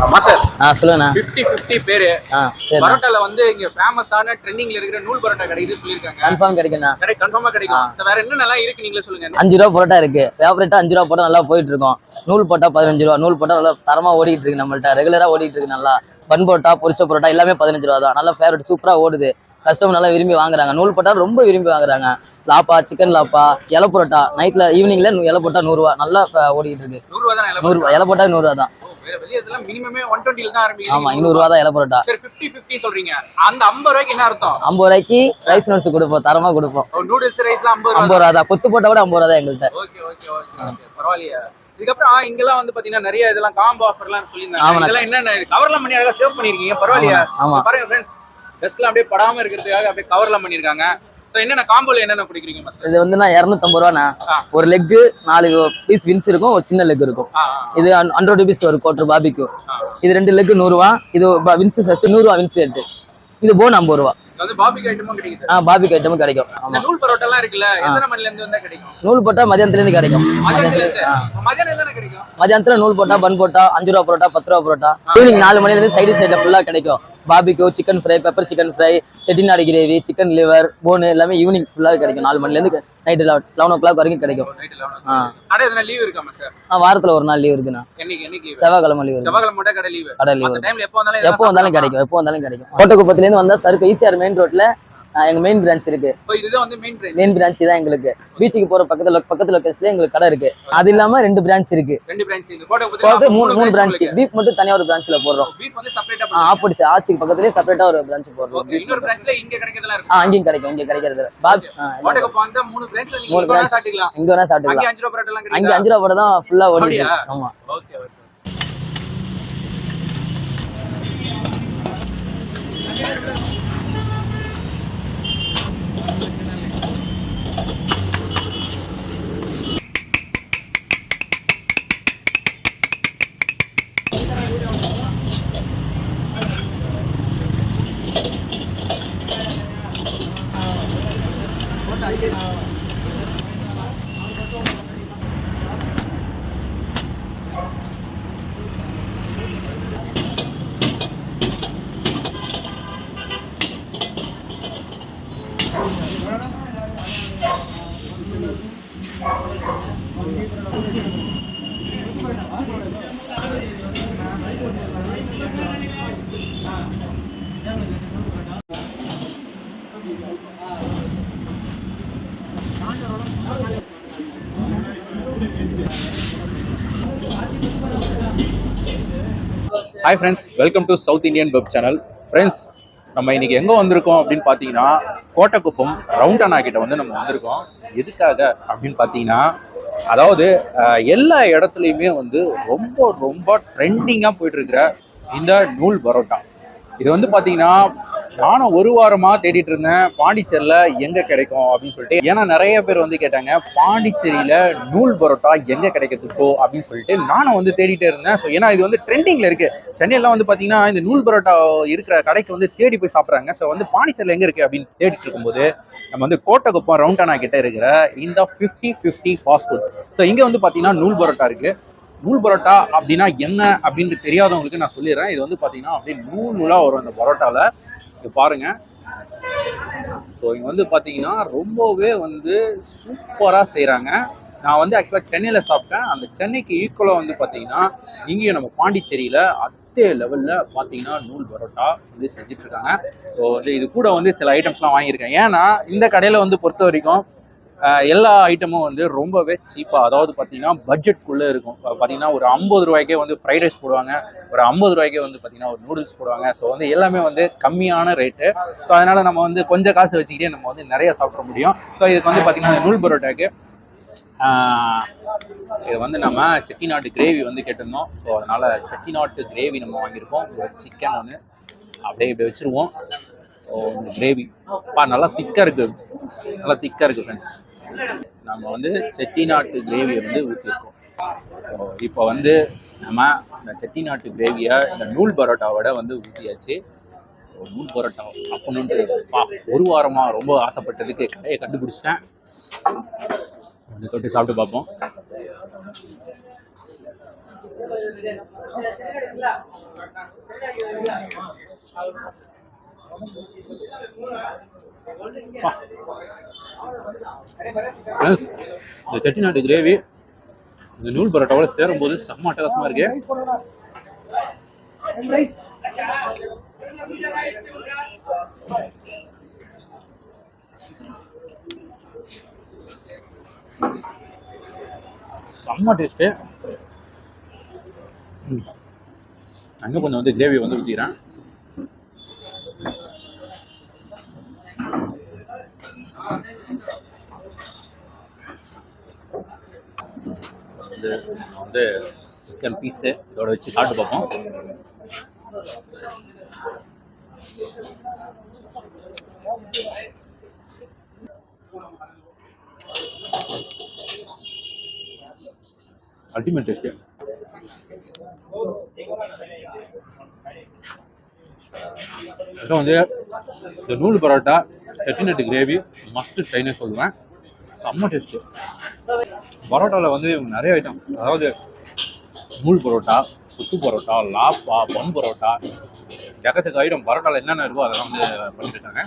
ஆ சொல்லுங்கண்ணா. Fifty fifty பேரு. ஆ சரிண்ணா. பரோட்டால வந்து இங்க ஃபேமஸான ட்ரெண்டிங்ல இருக்கிற நூல் பரோட்டா கிடைக்குது சொல்லியிருக்காங்க. கன்ஃபார்ம் கிடைக்குண்ணா கடை கன்ஃபார்மா கிடைக்கும். வேற என்ன நல்லா இருக்கு நீங்களே சொல்லுங்க. அஞ்சு ரூபா பரோட்டா இருக்கு. ஃபேவரட்டா அஞ்சு ரூபா போட்டா நல்லா போயிட்டு இருக்கோம். நூல் போட்டா பதினஞ்சு ரூபா. நூல் போட்டா நல்லா தரமா ஓடிட்டு இருக்கு நம்மள்ட்ட. ரெகுலரா ஓடிட்டு இருக்கு நல்லா. பன் பரோட்டா பொரிச்ச பரோட்டா எல்லாமே பதினஞ்சு ரூபா தான். நல்லா ஃபேவரட் சூப்பரா ஓடுது. கஸ்டமர் நல்லா விரும்பி வாங்குறாங்க. நூல் போட்டா ரொம்ப விரும்பி வாங்குறாங்க. லாப்பா சிக்கன் லாப்பா இலை பரோட்டா. நைட்ல ஈவினிங்ல இலை போட்டா நூறுரூவா நல்லா ஓடிட்டு இருக்கு. நூறுரூவா இலை போட்டா? நூறுரூவா தான். ஆமா இன்னூறுவா தான் இலை பரோட்டா சொல்றீங்க. அந்த ஐம்பது ரூபாய்க்கு என்ன அர்த்தம்? ஐம்பது ரூபாய்க்கு ரைஸ் நோட்ஸ் கொடுப்போம். தரமா கொடுப்போம். நூடுல்ஸ் ரைஸ்லாம் ஐம்பது ரூபா தான். கொத்து போட்டா கூட ஐம்பது ரூபா தான் எங்கள்கிட்ட பரவாயில்லையா. இதுக்கப்புறம் இங்கெல்லாம் வந்து பாத்தீங்கன்னா நிறைய இதெல்லாம் காம்போ ஆஃபர்லாம் சொல்லியிருந்தாங்க. ஆமாண்ணா. இதெல்லாம் என்னென்ன கவர்லாம் பண்ணி அழகா சேவ் பண்ணிருக்கீங்க பரவாயில்லையா. ஆமா பாருங்க ஃப்ரெண்ட்ஸ் டெஸ்ட்லாம் அப்படியே படாம இருக்கிறதுக்காக அப்படியே கவர்லாம் பண்ணிருக்காங்க ஸோ என்னென்ன காம்போல என்னென்ன பிடிக்கிறீங்க மாஸ்டர் இது வந்து நான் இரநூத்தம்பது ரூபாண்ணா. ஒரு லெக்கு நாலு பீஸ் வின்ஸ் இருக்கும் ஒரு சின்ன லெக் இருக்கும். இது ஹண்ட்ரட் ருபீஸ் ஒரு கோட்டர் பாபிக்கு இது ரெண்டு லெக் நூறுரூவா இது வின்ஸ் செட்டு நூறுரூவா வின்ஸ் செட்டு இது போன் ஐம்பது ரூபா. பாபிக்கு ஐட்டமும் கிடைக்கும். நூல் இருக்குல்ல போட்டா மதியானத்துல இருந்து கிடைக்கும். மதியானத்துல நூல் போட்டா பன் போட்டா அஞ்சு ரூபா பரோட்டா பத்து ரூபா பரோட்டா. ஈவினிங் நாலு மணில இருந்து சைடு சைட்ல ஃபுல்லா கிடைக்கும். பாபிக்கு chicken fry pepper chicken fry Chettinad gravy chicken liver bone எல்லாமே ஈவினிங் ஃபுல்லா கிடைக்கும். நாலு மணில இருந்து நைட்டு லெவன் ஓ கிளாக் வரைக்கும் கிடைக்கும். ஆ. லீவ் ஆ, வாரத்துல ஒரு நாள் லீவ் இருக்குண்ணா? செவ்வாய்க்கிழமை லீவ் கடை லீவு எப்போ வந்தாலும் எப்போ வந்தாலும் கிடைக்கும் எப்போ வந்தாலும் கிடைக்கும். கோட்டக்குப்பத்துல இருந்து வந்தா சருக்கு ஈசிஆர் மெயின் ரோட்ல ஆ, எங்க மெயின் பிரான்ச் இருக்கு மெயின் பிரான்ச் தான் எங்களுக்கு பீச்சுக்கு போற பக்கத்துல பக்கத்துல லொக்கேஷன்ல எங்களுக்கு கடை இருக்கு அது இல்லாம ரெண்டு பிரான்ச் இருக்கு பிரான்ச் மூணு மூணு பிரான்ச் பீஃப் மட்டும் தனியா ஒரு பிரான்ச்ல போடுறோம் பீஃப் வந்து செப்பரேட்டா ஆ, ஆப்போசிட் ஆச்சிக்கு பக்கத்துலயே செப்பரேட்டா ஒரு பிரான்ச் போடுறோம் ஓகே இன்னொரு பிரான்ச்ல இங்க கிடைக்கிறதெல்லாம் ஆ இருக்கு அங்கேயும் கிடைக்கும் இங்க கிடைக்கிறது மூணு பிரான்ச்ல நீங்க மூணு இங்க வேணா. சாப்பிட்டுக்கலாம் அங்கே அஞ்சு ரூபா தான் ஃபுல்லா? இருக்கு. ஆமா okay okay hi friends welcome to south Indian web channel friends நம்ம இன்னைக்கு எங்கே வந்திருக்கோம் அப்படின்னு பார்த்தீங்கன்னா கோட்டக்குப்பம் ரவுண்டானா கிட்ட வந்து நம்ம வந்திருக்கோம். எதுக்காக அப்படின்னு பார்த்தீங்கன்னா அதாவது எல்லா இடத்துலையுமே வந்து ரொம்ப ரொம்ப ட்ரெண்டிங்காக போயிட்டு இருக்கிற இந்த நூல் பரோட்டா. இது வந்து பார்த்தீங்கன்னா நானும் ஒரு வாரமா தேடிட்டு இருந்தேன். பாண்டிச்சேரியில் எங்க கிடைக்கும் அப்படின்னு சொல்லிட்டு. ஏன்னா நிறைய பேர் வந்து கேட்டாங்க பாண்டிச்சேரியில நூல் பரோட்டா எங்க கிடைக்கிறதுக்கோ அப்படின்னு சொல்லிட்டு நானும் வந்து தேடிட்டே இருந்தேன். ஸோ ஏன்னா இது வந்து ட்ரெண்டிங்ல இருக்கு. சென்னையெல்லாம் வந்து பாத்தீங்கன்னா இந்த நூல் பரோட்டா இருக்கிற கடைக்கு வந்து தேடி போய் சாப்பிட்றாங்க. ஸோ வந்து பாண்டிச்சேரியில் எங்க இருக்கு அப்படின்னு தேடிட்டு இருக்கும்போது நம்ம வந்து கோட்டகுப்பம் ரவுண்டானா கிட்ட இருக்கிற இந்த fifty fifty fast food so இங்கே வந்து பார்த்தீங்கன்னா நூல் பரோட்டா இருக்குது நூல் பரோட்டா அப்படின்னா என்ன அப்படின்னு தெரியாதவங்களுக்கு நான் சொல்லிடுறேன். இது வந்து பார்த்தீங்கன்னா அப்படியே நூல் நூலாக வரும் அந்த பரோட்டாவில் இது பாருங்க. ஸோ இங்கே வந்து பார்த்தீங்கன்னா ரொம்பவே வந்து சூப்பராக செய்கிறாங்க நான் வந்து ஆக்சுவலாக சென்னையில் சாப்பிட்டேன். அந்த சென்னைக்கு ஈக்குவலாக வந்து பார்த்தீங்கன்னா இங்கேயும் நம்ம பாண்டிச்சேரியில் அதே லெவலில் பார்த்தீங்கன்னா நூல் பரோட்டா வந்து செஞ்சுட்ருக்காங்க ஸோ வந்து இது கூட வந்து சில ஐட்டம்ஸ்லாம் வாங்கியிருக்கேன். ஏன்னா இந்த கடையில் வந்து பொறுத்த வரைக்கும் எல்லா ஐட்டமும் வந்து ரொம்பவே சீப்பாக அதாவது பார்த்தீங்கன்னா பட்ஜெட்குள்ளே இருக்கும். இப்போ பார்த்தீங்கன்னா ஒரு ஐம்பது ரூபாய்க்கே வந்து ஃப்ரைட் ரைஸ் போடுவாங்க. ஒரு ஐம்பது ரூபாய்க்கே வந்து பார்த்தீங்கன்னா ஒரு நூடுல்ஸ் போடுவாங்க. ஸோ வந்து எல்லாமே வந்து கம்மியான ரேட்டு ஸோ அதனால் நம்ம வந்து கொஞ்சம் காசு வச்சுக்கிட்டே நம்ம வந்து நிறைய சாப்பிட முடியும். ஸோ இதுக்கு வந்து பார்த்தீங்கன்னா நூல் பரோட்டாக்கு இது வந்து நம்ம செட்டிநாட்டு கிரேவி வந்து கேட்டிருந்தோம். ஸோ அதனால் செட்டிநாட்டு கிரேவி நம்ம வாங்கியிருக்கோம். ஒரு சிக்கன் ஒன்று அப்படியே இப்படி வச்சிருவோம். So gravy. பா நல்லா திக்காக இருக்குது நல்லா திக்காக இருக்குது ஃப்ரெண்ட்ஸ் நம்ம வந்து செட்டிநாட்டு கிரேவியை வந்து ஊற்றிருக்கோம். இப்போ வந்து நம்ம இந்த செட்டிநாட்டு கிரேவியை இந்த நூல் பரோட்டாவோட வந்து ஊற்றியாச்சு. நூல் பரோட்டா சாப்பிடணுன்ட்டு பா ஒரு வாரமாக ரொம்ப ஆசைப்பட்டதுக்கு கடையை கண்டுபிடிச்சிட்டேன். கொஞ்சம் தொட்டு சாப்பிட்டு பார்ப்போம். Friends, இந்த செட்டிநாட்டு கிரேவி இந்த நூல் பரோட்டாவோட சேரும்போது செம்ம அட்டகாசமா இருக்கு. செம்ம டேஸ்ட்டு. அங்கே கொஞ்சம் வந்து கிரேவி வந்து ஊற்றிக்கிறேன் வந்து வந்து சிக்கன் பீஸு இதோட வச்சு சாப்பிட்டு பார்ப்போம். அல்டிமேட் டேஸ்ட் அப்புறம் வந்து இந்த நூல் பரோட்டா செட்டிநட்டு கிரேவி மஸ்ட் ட்ரைனே சொல்லுவேன். செம்ம டேஸ்ட்டு பரோட்டாவில் வந்து இவங்க நிறைய ஐட்டம் அதாவது நூல் பரோட்டா குத்து பரோட்டா லாப்பா பன் பரோட்டா எக்கச்சக்க ஐட்டம் பரோட்டாவில் என்னென்ன இருக்கோ அதெல்லாம் வந்து பண்ணிட்டு இருக்காங்க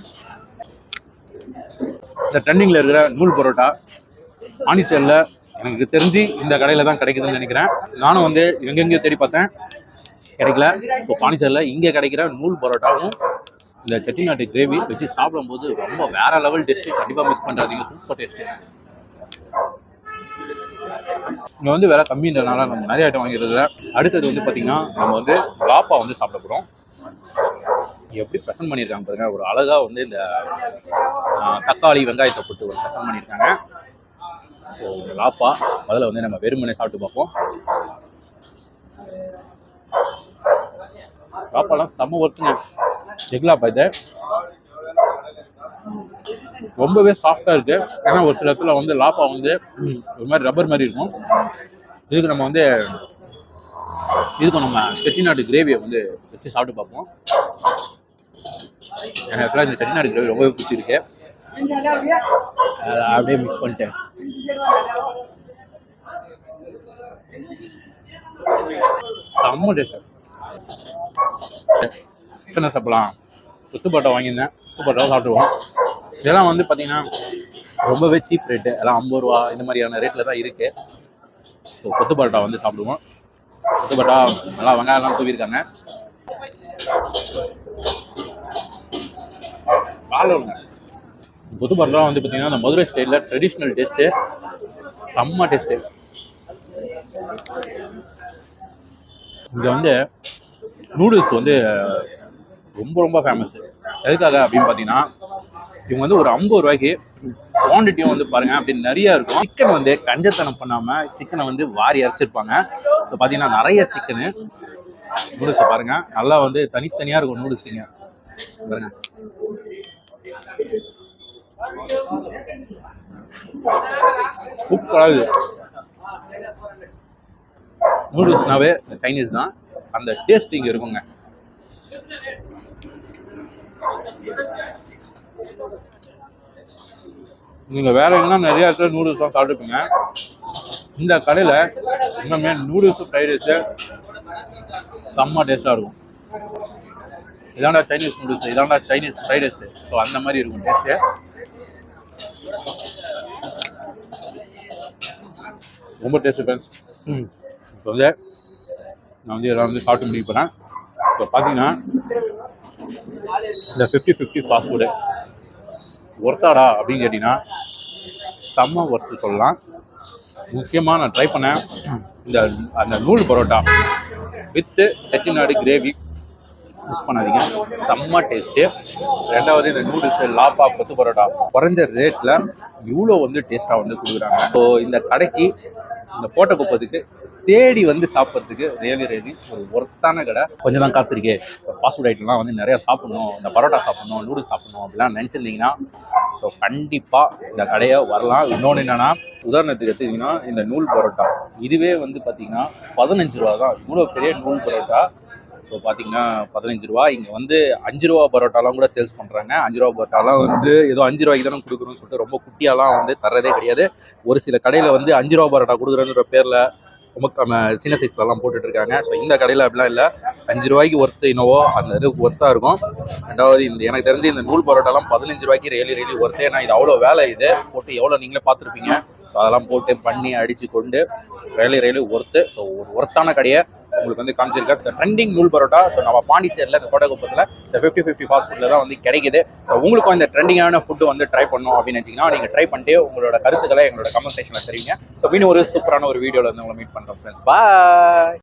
இந்த ட்ரெண்டிங்கில் இருக்கிற நூல் பரோட்டா பாண்டிச்சேரியில் எனக்கு தெரிஞ்சு இந்த கடையில் தான் கிடைக்குதுன்னு நினைக்கிறேன். நானும் வந்து எங்கெங்கேயோ தேடி பார்த்தேன். கிடைக்கல. ஸோ பாண்டிச்சேரியில் இங்கே கிடைக்கிற நூல் பரோட்டாவும் இந்த செட்டிநாட்டு கிரேவி வச்சு சாப்பிடும்போது ரொம்ப வேற லெவல் டேஸ்ட்டு கண்டிப்பாக மிஸ் பண்ணுறாதீங்க சூப்பர் டேஸ்ட்டு இங்கே வந்து விலை கம்மின்றதுனால நம்ம நிறைய ஐட்டம் வாங்கிறதுல அடுத்தது வந்து பார்த்தீங்கன்னா நம்ம வந்து லாப்பா வந்து சாப்பிட போகிறோம் எப்படி ப்ரெசென்ட் பண்ணியிருக்காங்க பாருங்க ஒரு அழகா வந்து இந்த தக்காளி வெங்காயத்தை போட்டு ஒரு ப்ரெசென்ட் பண்ணியிருக்காங்க. ஸோ இந்த லாப்பா முதல்ல வந்து நம்ம வெறுமனே சாப்பிட்டு பார்ப்போம். லாப்பாலாம் செம்ம ஒர்க்குங்க எக்லாப்பா இது. ரொம்பவே சாஃப்டாக இருக்குது ஏன்னா ஒரு சில இடத்துல வந்து லாப்பா வந்து ஒரு மாதிரி ரப்பர் மாதிரி இருக்கும். இதுக்கு நம்ம வந்து இதுக்கு நம்ம செட்டிநாடு கிரேவியை வந்து வச்சு சாப்பிட்டு பார்ப்போம். எனக்கு ஆக்சுவலாக இந்த செட்டிநாடு கிரேவி ரொம்பவே பிடிச்சிருக்கு. அதை அப்படியே மிக்ஸ் பண்ணிட்டேன் செம்ம டேஸ்ட் சாப்பிடலாம். கொத்து பரோட்டா வாங்கியிருந்தேன். கொத்து பரோட்டா சாப்பிடுவோம் இதெல்லாம் வந்து பார்த்தீங்கன்னா ரொம்பவே சீப் ரேட்டு எல்லாம் ஐம்பது ரூபா இந்த மாதிரியான ரேட்டில் தான் இருக்கு. ஸோ கொத்து பரோட்டா வந்து சாப்பிடுவோம். கொத்து பரோட்டா நல்லா வெங்காயம்லாம் தூவிருக்காங்க கொத்து பரோட்டா வந்து பார்த்தீங்கன்னா அந்த மதுரை ஸ்டைலில் ட்ரெடிஷ்னல் டேஸ்ட்டு செம்ம டேஸ்ட்டு இங்கே வந்து நூடுல்ஸ் வந்து ரொம்ப ரொம்ப ஃபேமஸ் எதுக்காக அப்படின்னு பார்த்தீங்கன்னா இவங்க வந்து ஒரு ஐம்பது ரூபாய்க்கு குவான்டிட்டியும் வந்து பாருங்க அப்படி நிறைய இருக்கும். சிக்கன் வந்து கஞ்சத்தனம் பண்ணாம சிக்கனை வந்து வாரி அரைச்சிருப்பாங்க. இப்போ பார்த்தீங்கன்னா நிறைய சிக்கனு நூடுல்ஸை பாருங்க நல்லா வந்து தனித்தனியா இருக்கும் நூடுல்ஸுங்க பாருங்க. சூப்பராக நூடுல்ஸ்னாவே சைனீஸ் தான். அந்த டேஸ்ட் இங்கே இருக்குங்க. நீங்கள் வேற எங்கன்னா நிறைய இடத்துல நூடுல்ஸ் தான் சாப்பிட்டுப்பீங்க இந்த கடையில் இன்னுமே நூடுல்ஸ் ஃப்ரைட் ரைஸு செம்ம டேஸ்ட்டாக இருக்கும். இதாண்டா சைனீஸ் நூடுல்ஸ் இதாண்டா சைனீஸ் ஃப்ரைட் ரைஸ் ஸோ அந்த மாதிரி இருக்கும் டேஸ்ட்டு ரொம்ப டேஸ்ட் ஃப்ரெண்ட்ஸ் ம். இப்போ வந்து நான் வந்து எல்லாம் வந்து சாப்பிட்டு முடிக்க போகிறேன் இப்போ பார்த்தீங்கன்னா இந்த ஃபிஃப்டி ஃபிஃப்டி ஃபாஸ்ட் ஃபுட்டு ஒர்த்தாடா அப்படின்னு கேட்டிங்கன்னா செம்ம ஒர்த்து சொல்லலாம். முக்கியமாக நான் ட்ரை பண்ணேன். இந்த அந்த நூல் parotta with Chettinad gravy miss பண்ணாதீங்க. செம்ம டேஸ்ட்டு ரெண்டாவது இந்த நூடுல்ஸ் லாப்பா கொத்து பரோட்டா. குறைஞ்ச ரேட்டில் இவ்வளோ வந்து டேஸ்ட்டாக வந்து கொடுக்குறாங்க. ஸோ இந்த கடைக்கு இந்த போட்ட குப்பத்துக்கு தேடி வந்து சாப்பிட்றதுக்கு ரியலி ரியலி ஒரு ஒர்த்தான கடை. கொஞ்சம் தான் காசு இருக்கே. ஃபாஸ்ட் ஃபுட் ஐட்டம்லாம் வந்து நிறையா சாப்பிடணும். இந்த பரோட்டா சாப்பிடணும் நூடுல்ஸ் சாப்பிடணும் அப்படிலாம் நினச்சிருந்தீங்கன்னா ஸோ கண்டிப்பாக இந்த கடையை வரலாம். இன்னொன்று என்னென்னா உதாரணத்துக்கு எடுத்துக்கிட்டிங்கன்னா இந்த நூல் பரோட்டா. இதுவே வந்து பார்த்தீங்கன்னா பதினஞ்சு ரூபா தான் இவ்வளோ பெரிய நூல் பரோட்டா. ஸோ பார்த்தீங்கன்னா பதினஞ்சு ரூபா இங்கே வந்து அஞ்சு ரூபா பரோட்டாலாம் கூட சேல்ஸ் பண்ணுறாங்க அஞ்சு ரூபா பரோட்டாலாம் வந்து ஏதோ அஞ்சு ரூபாய்க்கு தானே கொடுக்குறோம்னு சொல்லிட்டு ரொம்ப குட்டியாலாம் வந்து தர்றதே கிடையாது. ஒரு சில கடையில் வந்து அஞ்சு ரூபா பரோட்டா கொடுக்குறேன்ற பேரில் ரொம்ப சின்ன சைஸ்லலாம் போட்டுட்ருக்காங்க ஸோ இந்த கடையில் அப்படிலாம் இல்லை. அஞ்சு ரூபாய்க்கு ஒர்த்து இன்னவோ அந்த இது ஒர்த்தாக இருக்கும். ரெண்டாவது இந்த எனக்கு தெரிஞ்சு இந்த நூல் பரோட்டாலாம் பதினஞ்சு ரூபாய்க்கு ரியலி ரியலி ஒர்த்து ஏன்னா இது அவ்வளோ வேலை இது. போட்டு எவ்வளோ நீங்களே பார்த்துருப்பீங்க. ஸோ அதெல்லாம் போட்டு பண்ணி அடித்து கொண்டு ரியலி ரியலி ஒர்த்து ஸோ ஒரு ஒர்த்தான கடையை உங்களுக்கு வந்து காமிச்சிருக்கேன் ட்ரெண்டிங் நூல் பரோட்டா. ஸோ நம்ம பாண்டிச்சேரியில் இந்த கோட்டகுப்பத்தில் இந்த ஃபிஃப்டி ஃபிஃப்டி ஃபாஸ்ட் ஃபுட்டில் தான் வந்து கிடைக்குது. ஸோ உங்களுக்கும் இந்த ட்ரெண்டிங்கான ஃபுட்டு வந்து ட்ரை பண்ணணும் அப்படின்னு வச்சிங்கன்னா நீங்கள் ட்ரை பண்ணிட்டு உங்களோட கருத்துக்களை எங்களோட கமெண்ட் செக்ஷனில் தெரிவிங்க. ஸோ மீண்டும் ஒரு சூப்பரான ஒரு வீடியோவில் வந்து உங்களை மீட் பண்ணுறோம் ஃப்ரெண்ட்ஸ் பாய்